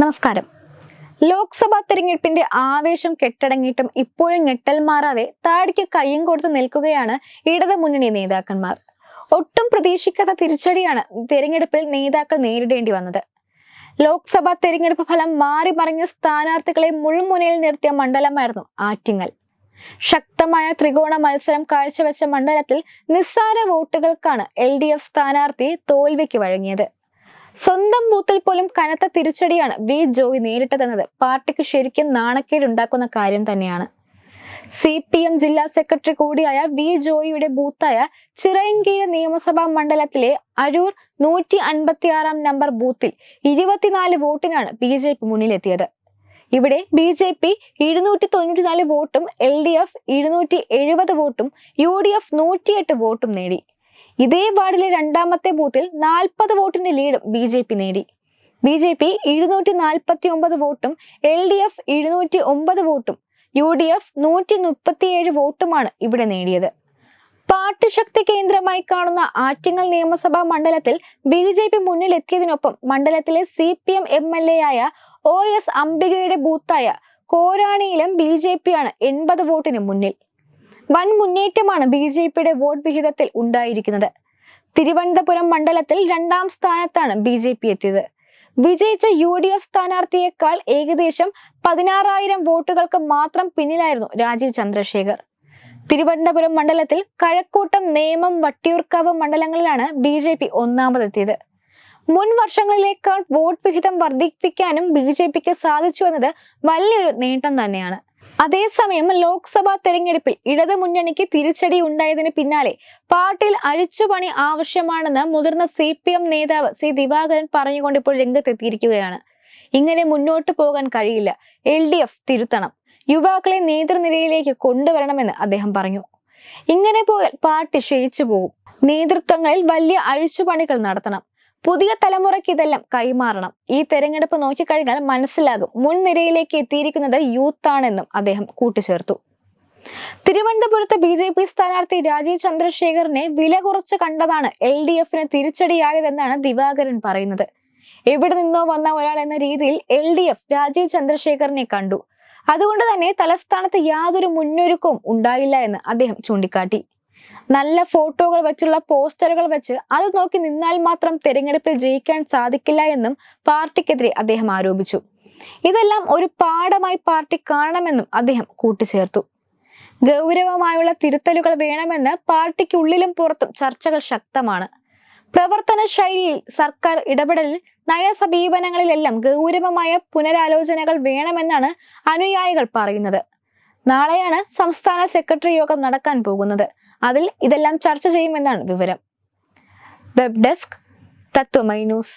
നമസ്കാരം. ലോക്സഭാ തെരഞ്ഞെടുപ്പിന്റെ ആവേശം കെട്ടടങ്ങിയിട്ടും ഇപ്പോഴും ഞെട്ടൽ മാറാതെ താടിക്ക് കയ്യും കൊടുത്ത് നിൽക്കുകയാണ് ഇടതു മുന്നണി നേതാക്കന്മാർ. ഒട്ടും പ്രതീക്ഷിക്കാത്ത തിരിച്ചടിയാണ് തെരഞ്ഞെടുപ്പിൽ നേതാക്കൾ നേരിടേണ്ടി വന്നത്. ലോക്സഭാ തെരഞ്ഞെടുപ്പ് ഫലം മാറി മറിഞ്ഞ സ്ഥാനാർത്ഥികളെ മുൾമുനയിൽ നിർത്തിയ മണ്ഡലമായിരുന്നു ആറ്റിങ്ങൽ. ശക്തമായ ത്രികോണ മത്സരം കാഴ്ചവെച്ച മണ്ഡലത്തിൽ നിസ്സാര വോട്ടുകൾക്കാണ് എൽ ഡി എഫ് സ്ഥാനാർത്ഥി തോൽവിക്ക് വഴങ്ങിയത്. സ്വന്തം ബൂത്തിൽ പോലും കനത്ത തിരിച്ചടിയാണ് വി ജോയ് നേരിട്ടതെന്നത്. പാർട്ടിക്ക് ശരിക്കും നാണക്കേടുണ്ടാക്കുന്ന കാര്യം തന്നെയാണ്. സി പി എം ജില്ലാ സെക്രട്ടറി കൂടിയായ വി ജോയിയുടെ ബൂത്തായ ചിറയൻകീഴ് നിയമസഭാ മണ്ഡലത്തിലെ അരൂർ നൂറ്റി അൻപത്തിയാറാം നമ്പർ ബൂത്തിൽ ഇരുപത്തിനാല് വോട്ടിനാണ് ബി ജെ പി മുന്നിലെത്തിയത്. ഇവിടെ ബി ജെ പി ഇരുന്നൂറ്റി തൊണ്ണൂറ്റിനാല് വോട്ടും എൽ ഡി എഫ് ഇരുന്നൂറ്റി എഴുപത് വോട്ടും യു ഡി എഫ് നൂറ്റിയെട്ട് വോട്ടും നേടി. ഇതേ വാർഡിലെ രണ്ടാമത്തെ ബൂത്തിൽ നാൽപ്പത് വോട്ടിന്റെ ലീഡും ബി ജെ പി നേടി. ബി ജെ പി ഇരുന്നൂറ്റി നാൽപ്പത്തി ഒമ്പത് വോട്ടും എൽ ഡി എഫ് ഇരുന്നൂറ്റി ഒമ്പത് വോട്ടും യു ഡി എഫ് നൂറ്റി മുപ്പത്തിയേഴ് വോട്ടുമാണ് ഇവിടെ നേടിയത്. പാർട്ടി ശക്തി കേന്ദ്രമായി കാണുന്ന ആറ്റിങ്ങൽ നിയമസഭാ മണ്ഡലത്തിൽ ബി ജെ പി മുന്നിലെത്തിയതിനൊപ്പം മണ്ഡലത്തിലെ C P M M L A ആയ ഒ എസ് അംബികയുടെ ബൂത്തായ കോരാണിയിലും ബി ജെ പി ആണ് എൺപത് വോട്ടിന് മുന്നിൽ. വൻ മുന്നേറ്റമാണ് ബി ജെ പിയുടെ വോട്ട് വിഹിതത്തിൽ ഉണ്ടായിരിക്കുന്നത്. തിരുവനന്തപുരം മണ്ഡലത്തിൽ രണ്ടാം സ്ഥാനത്താണ് ബി ജെ പി എത്തിയത്. വിജയിച്ച യു ഡി എഫ് സ്ഥാനാർത്ഥിയേക്കാൾ ഏകദേശം പതിനാറായിരം വോട്ടുകൾക്ക് മാത്രം പിന്നിലായിരുന്നു രാജീവ് ചന്ദ്രശേഖർ. തിരുവനന്തപുരം മണ്ഡലത്തിൽ കഴക്കൂട്ടം നേമം വട്ടിയൂർക്കാവ് മണ്ഡലങ്ങളിലാണ് ബി ജെ പി ഒന്നാമതെത്തിയത്. മുൻ വർഷങ്ങളിലേക്കാൾ വോട്ട് വിഹിതം വർദ്ധിപ്പിക്കാനും ബി ജെ പിക്ക് സാധിച്ചു എന്നത് വലിയൊരു നേട്ടം തന്നെയാണ്. അതേസമയം ലോക്സഭാ തെരഞ്ഞെടുപ്പിൽ ഇടതു മുന്നണിക്ക് തിരിച്ചടി ഉണ്ടായതിന് പിന്നാലെ പാർട്ടിയിൽ അഴിച്ചുപണി ആവശ്യമാണെന്ന് മുതിർന്ന സി പി എം നേതാവ് സി ദിവാകരൻ പറഞ്ഞുകൊണ്ട് ഇപ്പോൾ രംഗത്തെത്തിയിരിക്കുകയാണ്. ഇങ്ങനെ മുന്നോട്ട് പോകാൻ കഴിയില്ല. എൽ ഡി എഫ് തിരുത്തണം. യുവാക്കളെ നേതൃനിരയിലേക്ക് കൊണ്ടുവരണമെന്ന് അദ്ദേഹം പറഞ്ഞു. ഇങ്ങനെ പോയാൽ പാർട്ടി ക്ഷയിച്ചു പോകും. നേതൃത്വങ്ങളിൽ വലിയ അഴിച്ചുപണികൾ നടത്തണം. പുതിയ തലമുറയ്ക്ക് ഇതെല്ലാം കൈമാറണം. ഈ തെരഞ്ഞെടുപ്പ് നോക്കിക്കഴിഞ്ഞാൽ മനസ്സിലാകും. മുൻനിരയിലേക്ക് എത്തിയിരിക്കുന്നത് യൂത്ത് ആണെന്നും അദ്ദേഹം കൂട്ടിച്ചേർത്തു. തിരുവനന്തപുരത്ത് ബി ജെ പി സ്ഥാനാർത്ഥി രാജീവ് ചന്ദ്രശേഖറിനെ വില കുറച്ച് കണ്ടതാണ് എൽ ഡി എഫിന് തിരിച്ചടിയായതെന്നാണ് ദിവാകരൻ പറയുന്നത്. എവിടെ നിന്നോ വന്ന ഒരാൾ എന്ന രീതിയിൽ എൽ ഡി എഫ് രാജീവ് ചന്ദ്രശേഖറിനെ കണ്ടു. അതുകൊണ്ട് തന്നെ തലസ്ഥാനത്ത് യാതൊരു മുന്നൊരുക്കവും ഉണ്ടായില്ല എന്ന് അദ്ദേഹം ചൂണ്ടിക്കാട്ടി. നല്ല ഫോട്ടോകൾ വെച്ചുള്ള പോസ്റ്ററുകൾ വെച്ച് അത് നോക്കി നിന്നാൽ മാത്രം തെരഞ്ഞെടുപ്പിൽ ജയിക്കാൻ സാധിക്കില്ല എന്നും പാർട്ടിക്കെതിരെ അദ്ദേഹം ആരോപിച്ചു. ഇതെല്ലാം ഒരു പാഠമായി പാർട്ടി കാണണമെന്നും അദ്ദേഹം കൂട്ടിച്ചേർത്തു. ഗൗരവമായുള്ള തിരുത്തലുകൾ വേണമെന്ന് പാർട്ടിക്കുള്ളിലും പുറത്തും ചർച്ചകൾ ശക്തമാണ്. പ്രവർത്തന ശൈലിയിൽ സർക്കാർ ഇടപെടലിൽ നയസമീപനങ്ങളിലെല്ലാം ഗൗരവമായ പുനരാലോചനകൾ വേണമെന്നാണ് അനുയായികൾ പറയുന്നത്. നാളെയാണ് സംസ്ഥാന സെക്രട്ടറി യോഗം നടക്കാൻ പോകുന്നത്. അതിൽ ഇതെല്ലാം ചർച്ച ചെയ്യുമെന്നാണ് വിവരം. Web desk Tatwamayi news.